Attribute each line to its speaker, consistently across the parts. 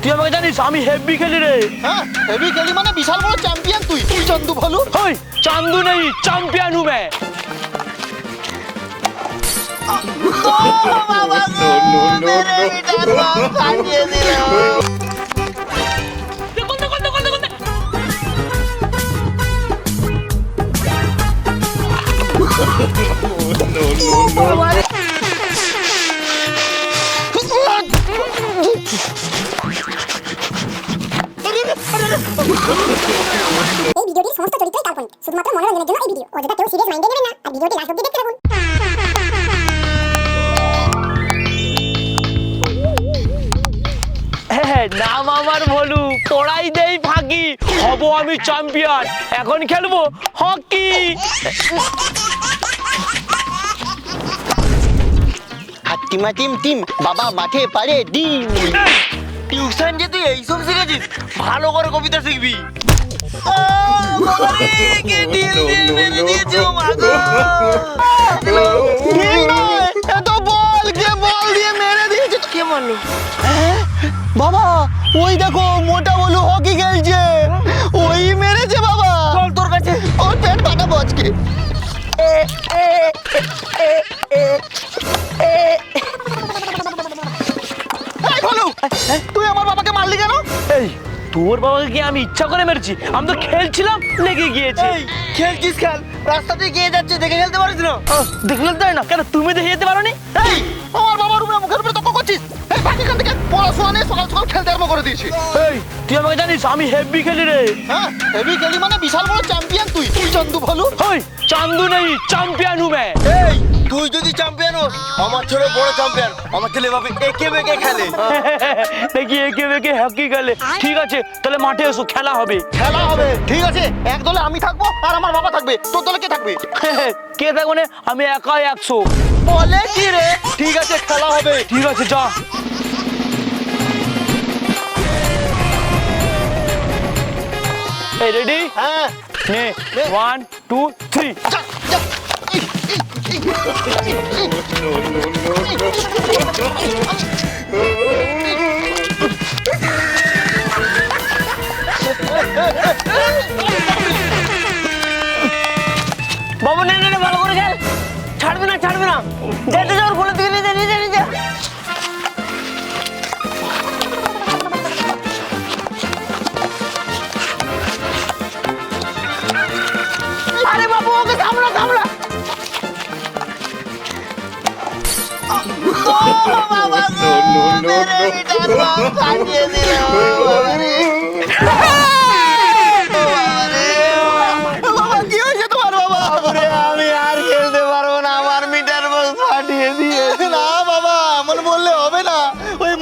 Speaker 1: তুই আমাকে জানিস আমি হেভি খেলি রে
Speaker 2: হ্যাঁ হেভি খেলি মানে বিশাল বড় চ্যাম্পিয়ন তুই তুই চন্দু ভালু
Speaker 1: ওই চান্দু নেই চ্যাম্পিয়ন হু मैं দেখুন দেখুন দেখুন
Speaker 3: সমস্ত শুধুমাত্র মনোরঞ্জনের জন্য এই ভিডিও অযথা কেউ সিরিয়াস মাইন্ডে নেবেন না। আর ভিডিওটি লাস্ট অব্দি দেখতে থাকুন।
Speaker 1: হ্যাঁ, নাম আমার ভলু পড়াই দেই ফাঁকি। হব আমি চ্যাম্পিয়ন এখন খেলব হকি।
Speaker 2: হাট্টিমা team team. বাবা মাঠে পারে ডিম।
Speaker 1: টিউশন যে তুই এইসব শিখেছিস? ভালো করে কবিতা শিখবি।
Speaker 2: বাবা ওই দেখো মোটা বলু হকি খেলছে ওই মেরেছে বাবা
Speaker 1: তোর কাছে
Speaker 2: ওর পেট ফাটাবো আজকে তুই আমার বাবাকে মারলি কেন
Speaker 1: এই তোর বাবাকে গিয়ে আমি ইচ্ছা করে মেরেছি। আমি তো খেলছিলাম লেগে গিয়েছে।
Speaker 2: খেলছিস খেল। রাস্তা দিয়ে গিয়ে যাচ্ছে দেখে খেলতে পারিস না।
Speaker 1: দেখে ফেলতে হয় না? কেন তুমি দেখে যেতে পারো নি
Speaker 2: এই আমার বাবার রুমে মুখের উপরে তক্ক করছিস? এই ভাগ এখান থেকে পড়াশোনা নিয়ে সকাল সকাল খেলতে আরম্ভ করে দিয়েছিস
Speaker 1: এই তুই আমাকে জানিস আমি হেভি খেলি রে।
Speaker 2: হ্যাঁ হেভি খেলি মানে বিশাল বড় চ্যাম্পিয়ন তুই। তুই চন্দু ভালু।
Speaker 1: ওই চান্দু নেই চ্যাম্পিয়ন হু
Speaker 4: এই তুই যদি চ্যাম্পিয়ন হোস আমার ছেলে বড় চ্যাম্পিয়ন আমার ছেলে ভাবে একে বেঁকে খেলে।
Speaker 1: দেখি একে বেঁকে হকি খেলে। ঠিক আছে তাহলে মাঠে এসো খেলা হবে।
Speaker 2: খেলা হবে ঠিক আছে। এক দলে আমি থাকব আর আমার বাবা থাকবে। তোর দলে কে থাকবে?
Speaker 1: কে থাকব না আমি একাই একশো।
Speaker 2: বলে কি রে? ঠিক আছে খেলা হবে।
Speaker 1: ঠিক আছে যা। এই রেডি
Speaker 2: হ্যাঁ।
Speaker 1: নে ওয়ান টু থ্রি বাবু নে ভালো করে খেল। ছাড়বে না ছাড়বে না। যেতে যাওয়ার বলে দিকে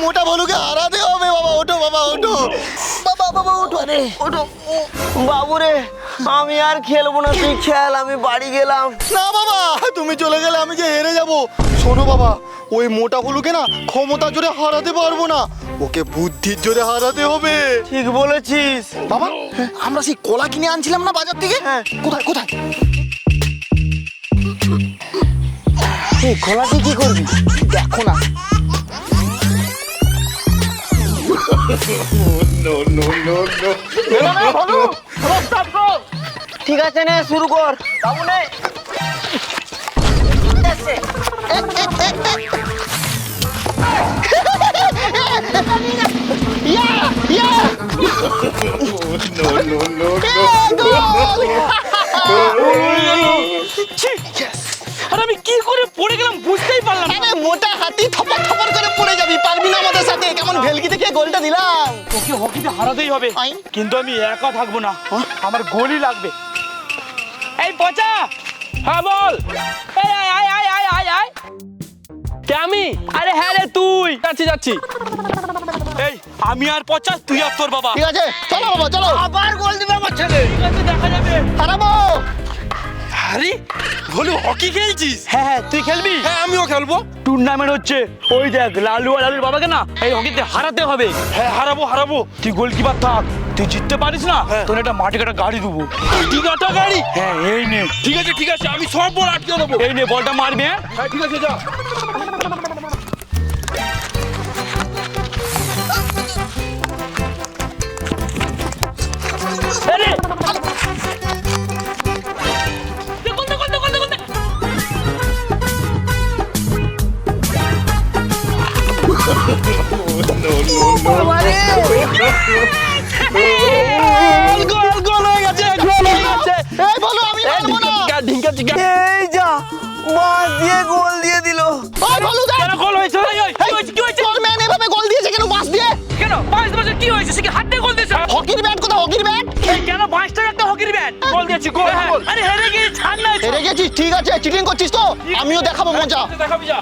Speaker 2: মোটা বলুকে হারাতে হবে বাবা ওঠো বাবা ওঠো বাবা বাবা ওঠো ওঠো
Speaker 4: বাবুরে আমি আর খেলব না তুই খেল আমি বাড়ি গেলাম।
Speaker 2: না বাবা তুমি চলে গেলে আমি যে হেরে যাব। শোনো বাবা ওই মোটা ভলুকে না ক্ষমতা জোরে হারাতে পারব না। ওকে বুদ্ধির জোরে হারাতে হবে।
Speaker 4: ঠিক বলেছিস।
Speaker 2: বাবা আমরা সেই কলা কিনে আনছিলাম না বাজার থেকে?
Speaker 4: হ্যাঁ।
Speaker 2: কোথায় কোথায়?
Speaker 4: এই খোলাটি কি করবি?
Speaker 2: দেখো না।
Speaker 4: ঠিক আছে নে শুরু কর। বাবু নে।
Speaker 2: ইয়া ইয়া
Speaker 1: ছি! আর আমি কি করে পড়ে গেলাম বুঝতেই পারলাম না।
Speaker 2: মোটা হাতি থপর থপর করে ভেলকি থেকে গোলটা দিলাম।
Speaker 1: ওকে হকিতে হারাতেই হবে।
Speaker 2: আই।
Speaker 1: কিন্তু আমি একা থাকব না। আমার গোলই লাগবে। এই পচা! হ্যাঁ বল। এই আয় আয় আয় আয় আয় আয়। কে আমি? আরে হ্যাঁ রে তুই। যাচ্ছি যাচ্ছি। এই আমি আর পচা তুই আর তোর বাবা।
Speaker 2: ঠিক আছে চলো বাবা চলো।
Speaker 4: আবার গোল দিবে আমার ছেলে।
Speaker 1: ঠিক আছে দেখা যাবে।
Speaker 2: হারাবো।
Speaker 5: আরে বলু হকি খেলছিস?
Speaker 1: হ্যাঁ হ্যাঁ তুই খেলবি?
Speaker 5: হ্যাঁ আমিও খেলব।
Speaker 1: টুর্নামেন্ট হচ্ছে ওই দেখ লালু আর লালুর বাবাকে না এই হকিতে হারাতে হবে।
Speaker 5: হ্যাঁ হারাবো হারাবো।
Speaker 1: তুই গোলকিপার থাক তুই জিততে পারিস না তোর একটা মাটি কাটা গাড়ি দেবো।
Speaker 5: ঠিক আছে গাড়ি?
Speaker 1: হ্যাঁ এই নে।
Speaker 5: ঠিক আছে ঠিক আছে আমি সব বল আটকে দেবো।
Speaker 1: এই নে বলটা মারবি হ্যাঁ?
Speaker 5: হ্যাঁ ঠিক আছে যা।
Speaker 1: গোল গোল হয়ে গেছে গোল হয়ে গেছে
Speaker 2: এই বলো আমি মারবো না
Speaker 1: ঢিঙ্কা ঢিঙ্কা
Speaker 4: এই যা বাস দিয়ে গোল দিয়ে দিল
Speaker 2: ওই বলো দেখ
Speaker 1: কেন গোল হয়েছে কি হয়েছে কি হয়েছে
Speaker 2: তোর ম্যান এভাবে গোল দিয়েছে কেন বাস দিয়ে
Speaker 1: কেন বাইশ বছর কি হয়েছে সে কি হাত দিয়ে গোল দিয়েছে
Speaker 2: হকির ব্যাট কোথায় হকির ব্যাট
Speaker 1: কেন বাইশটা একটা হকির ব্যাট গোল দিয়েছি গোল গোল আরে হেরে গিয়ে ছাড় না
Speaker 2: হেরে গেছিস ঠিক আছে চিটিং করছিস তো আমিও দেখাবো মজা
Speaker 1: দেখাবি যা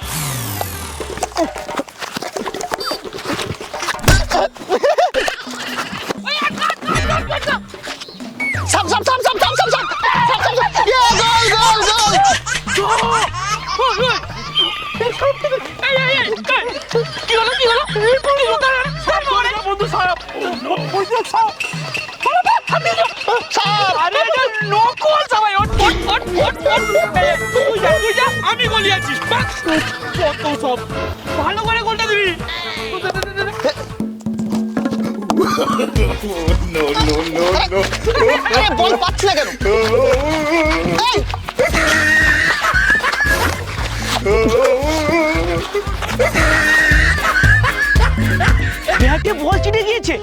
Speaker 2: সাপ সাপ সাপ সাপ সাপ সাপ সাপ সাপ সাপ গোল গোল গোল
Speaker 1: কি হলো কি হলো কি আমি গলি আছিস কত সব। ভালো করে গোলটা দিবি।
Speaker 2: আরে বল পাচ্ছি না কেন? এই!
Speaker 1: ব্যাটে বল চিটে গিয়েছে।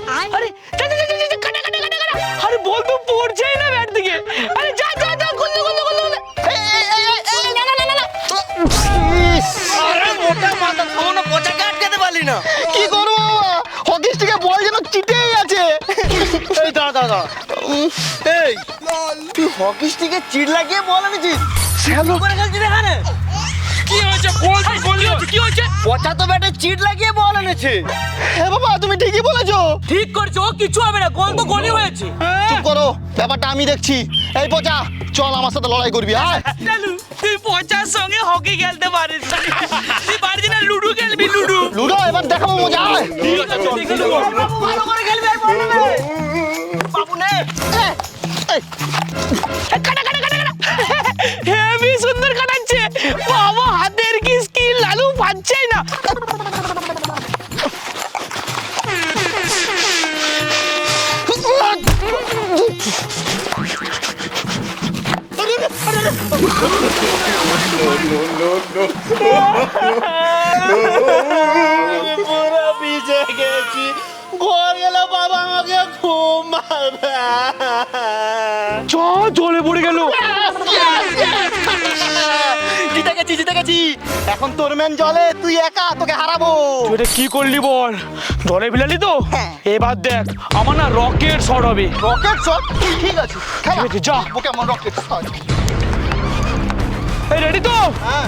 Speaker 4: দাঁড়া এই তুই হকি স্টিকে চিট লাগিয়ে বল এনেছিস। শ্যালো। করে খেলছিস এখানে?
Speaker 1: কি হয়েছে? গোল তো গোল কি হয়েছে?
Speaker 4: পচা তো ব্যাটে চিট লাগিয়ে বল এনেছে
Speaker 2: হ্যাঁ বাবা তুমি ঠিকই বলেছ।
Speaker 1: ঠিক করছ ও কিছু হবে না গোল তো গোলই হয়েছে।
Speaker 2: চুপ করো ব্যাপারটা আমি দেখছি। এই পচা চল আমার সাথে লড়াই করবি হ্যাঁ
Speaker 1: চালু তুই পচার সঙ্গে হকি খেলতে পারিস। না। তুই পারবি না লুডু খেলবি লুডু।
Speaker 2: লুডো এবার দেখাবো মজা আয়।
Speaker 1: ঠিক আছে ঠিক আছে, চল।
Speaker 4: ভালো করে
Speaker 2: পুরো ভিজে গেছি বাবা
Speaker 1: চ জলে পড়ে গেল
Speaker 2: জিতে গেছি জিতে গেছি এখন তোর ম্যান জলে তুই একা তোকে হারাবো
Speaker 1: এটা কি করলি বল জলে বিলালি তো
Speaker 2: হ্যাঁ।
Speaker 1: এবার দেখ আমার না রকেট শট হবে
Speaker 2: রকেট শট ঠিক আছে
Speaker 1: ঠিক আছে, যা।
Speaker 2: আমার রকেট শট
Speaker 1: রেডি তো
Speaker 2: হ্যাঁ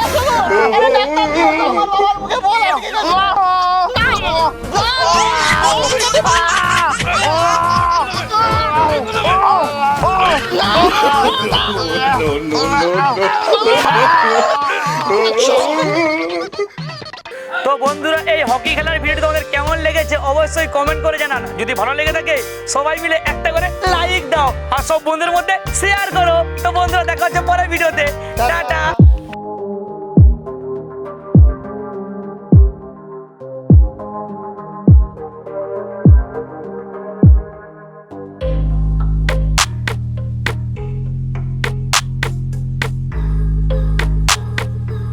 Speaker 1: তো বন্ধুরা, এই হকি খেলার ভিডিও তোমাদের কেমন লেগেছে অবশ্যই কমেন্ট করে জানান। যদি ভালো লেগে থাকে, সবাই মিলে একটা করে লাইক দাও। আর সব বন্ধুদের মধ্যে শেয়ার করো। তো বন্ধুরা, দেখা হচ্ছে পরের ভিডিওতে টাটা!